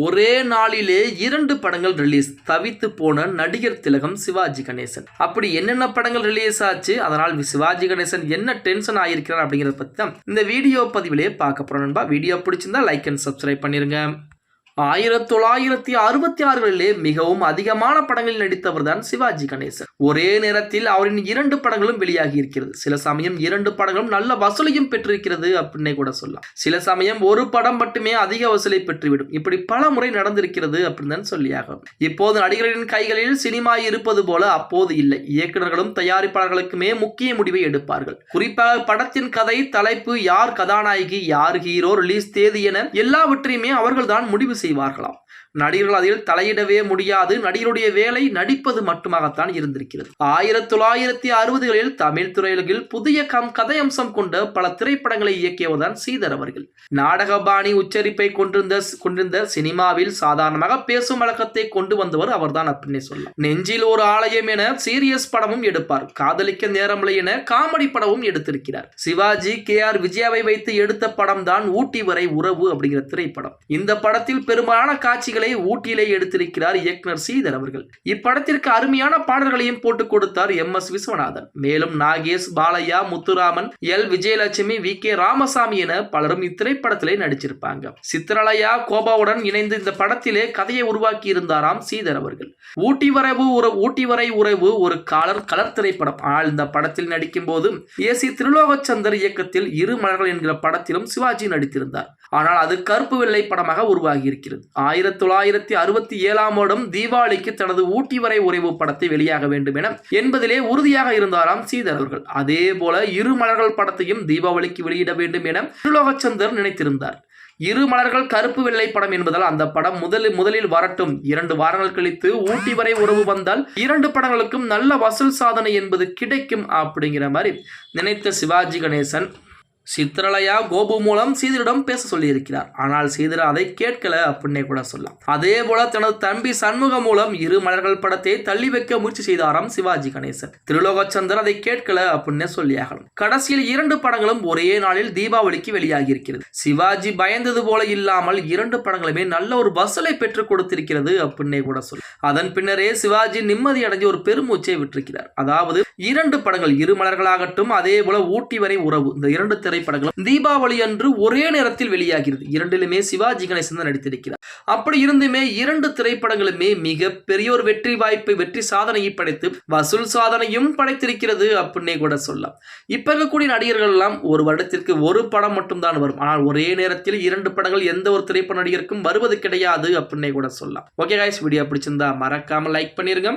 ஒரே நாளிலே இரண்டு படங்கள் ரிலீஸ் தவித்து போன நடிகர் திலகம் சிவாஜி கணேசன். அப்படி என்னென்ன படங்கள் ரிலீஸ் ஆச்சு? அதனால் சிவாஜி கணேசன் என்ன டென்ஷன் ஆகியிருக்கிறார் அப்படிங்கிறத பற்றி தான் இந்த வீடியோ பதிவிலே பார்க்க போகிறோம் நண்பா. வீடியோ பிடிச்சிருந்தா லைக் அண்ட் சப்ஸ்கிரைப் பண்ணிருங்க. ஆயிரத்தி தொள்ளாயிரத்தி அறுபத்தி ஆறுகளிலே மிகவும் அதிகமான படங்களில் நடித்தவர் தான் சிவாஜி கணேசன். ஒரே நேரத்தில் அவரின் இரண்டு படங்களும் வெளியாகி இருக்கிறது. சில சமயம் இரண்டு படங்களும் நல்ல வசூலையும் பெற்றிருக்கிறது அப்படின்னே கூட சொல்லலாம். சில சமயம் ஒரு படம் மட்டுமே அதிக வசூலை பெற்றுவிடும். இப்படி பல முறை நடந்திருக்கிறது அப்படின்னு தான் சொல்லியாகும் இப்போது நடிகர்களின் கைகளில் சினிமா இருப்பது போல அப்போது இல்லை. இயக்குநர்களும் தயாரிப்பாளர்களுக்குமே முக்கிய முடிவை எடுப்பார்கள். குறிப்பாக படத்தின் கதை தலைப்பு யார் கதாநாயகி யார் ஹீரோ ரிலீஸ் தேதி என எல்லாவற்றையுமே அவர்கள்தான் முடிவு செய்வார்களாம். நடிகர்கள் அதில் தலையிடவே முடியாது. நடிகருடைய வேலை நடிப்பது மட்டுமாகத்தான் இருந்திருக்கிறது. ஆயிரத்தி தொள்ளாயிரத்தி அறுபதுகளில் தமிழ் துறையில் புதிய கம் கதையம்சம் கொண்ட பல திரைப்படங்களை இயக்கியவர்தான் ஸ்ரீதர் அவர்கள். நாடகபாணி உச்சரிப்பை கொண்டிருந்த கொண்டிருந்த சினிமாவில் சாதாரணமாக பேசும் வழக்கத்தை கொண்டு வந்தவர் அவர்தான் அப்படின்னு சொல்லலாம். நெஞ்சில் ஒரு ஆலயம் என சீரியஸ் படமும் எடுப்பார். காதலிக்க நேரமில்லை என காமெடி படமும் எடுத்திருக்கிறார். சிவாஜி கே ஆர் விஜயாவை வைத்து எடுத்த படம் தான் ஊட்டி வரை உறவு அப்படிங்கிற திரைப்படம். இந்த படத்தில் பெரும்பாலான காட்சிகளை ஊட்டியிலே எடுத்திருக்கிறார் இயக்குனர் ஸ்ரீதர் அவர்கள். இப்படத்திற்கு அருமையான பாடல்களையும் போட்டுக் கொடுத்தார் எம் எஸ் விஸ்வநாதன். மேலும் Nagesh Balaiah Muthuraman L. Vijayalakshmi V. K. Ramasamy என பலரும் இத்திரைப்படத்திலே நடிச்சிருப்பாங்க. சித்திரலயா கோபாவுடன் இணைந்து இந்த படத்திலே கதையை உருவாக்கி இருந்தாராம் ஸ்ரீதர் அவர்கள். ஊட்டி வரவு ஒரு ஊட்டி வரை உறவு ஒரு காலர் கலர் திரைப்படம். ஆனால் இந்த படத்தில் நடிக்கும் போது ஏ. சி. திருலோகச்சந்தர் இயக்கத்தில் இரு மலர்கள் என்கிற படத்திலும் சிவாஜி நடித்திருந்தார். ஆனால் அது கருப்பு வெள்ளை படமாக உருவாகி இருக்கிறது ஆயிரத்தி தொள்ளாயிரத்தி அறுபத்தி ஏழாம் வருடம் தீபாவளிக்கு தனது ஊட்டி வரை உறைவு படத்தை வெளியாக வேண்டும் என என்பதிலே உறுதியாக இருந்தாராம் சீதர் அவர்கள். அதே போல இரு மலர்கள் படத்தையும் தீபாவளிக்கு வெளியிட வேண்டும் என திருலோகச்சந்தர் நினைத்திருந்தார். இரு மலர்கள் கருப்பு வெள்ளை படம் என்பதால் அந்த படம் முதலில் முதலில் வரட்டும். இரண்டு வாரங்கள் கழித்து ஊட்டி வரை உறவு வந்தால் இரண்டு படங்களுக்கும் நல்ல வசூல் சாதனை என்பது கிடைக்கும் அப்படிங்கிற மாதிரி நினைத்த சிவாஜி கணேசன் சித்திரலையா கோபு மூலம் சீதரிடம் பேச சொல்லியிருக்கிறார். ஆனால் சீதர் அதை கேட்கல அப்படின்னே கூட சொல்லலாம். அதே போல தனது தம்பி சண்முகம் மூலம் இரு மலர்கள் படத்தை தள்ளி வைக்க முயற்சி செய்தாராம் சிவாஜி கணேசன். திருலோகச்சந்தர் அதை கேட்கல அப்படின்னே சொல்லியாகலாம். கடைசியில் இரண்டு படங்களும் ஒரே நாளில் தீபாவளிக்கு வெளியாகி இருக்கிறது சிவாஜி பயந்தது போல இல்லாமல் இரண்டு படங்களுமே நல்ல ஒரு வசூலை பெற்றுக் கொடுத்திருக்கிறது அப்படின்னே கூட சொல்ல அதன் பின்னரே சிவாஜி நிம்மதி அடைஞ்சு ஒரு பெருமூச்சை விட்டிருக்கிறார். அதாவது இரண்டு படங்கள் இரு மலர்களாகட்டும் அதே போல ஊட்டி வரை உறவு. இந்த இரண்டு திரைப்படங்களும் தீபாவளி அன்று ஒரே நேரத்தில் வெளியாகிறது. இரண்டிலுமே சிவாஜி கணேசன் தான் நடித்திருக்கிறார். அப்படி இருந்துமே இரண்டு திரைப்படங்களுமே மிக பெரிய ஒரு வெற்றி வாய்ப்பை வெற்றி சாதனையை படைத்து வசூல் சாதனையும் படைத்திருக்கிறது அப்படின்னே கூட சொல்லலாம். இப்ப இருக்கக்கூடிய நடிகர்கள் எல்லாம் ஒரு வருடத்திற்கு ஒரு படம் மட்டும்தான் வரும். ஆனால் ஒரே நேரத்தில் இரண்டு படங்கள் எந்த ஒரு திரைப்பட நடிகருக்கும் வருவது கிடையாது அப்படின்னே கூட சொல்லலாம். ஓகே காய்ஸ் வீடியோ பிடிச்சிருந்தா மறக்காம லைக் பண்ணிருங்க.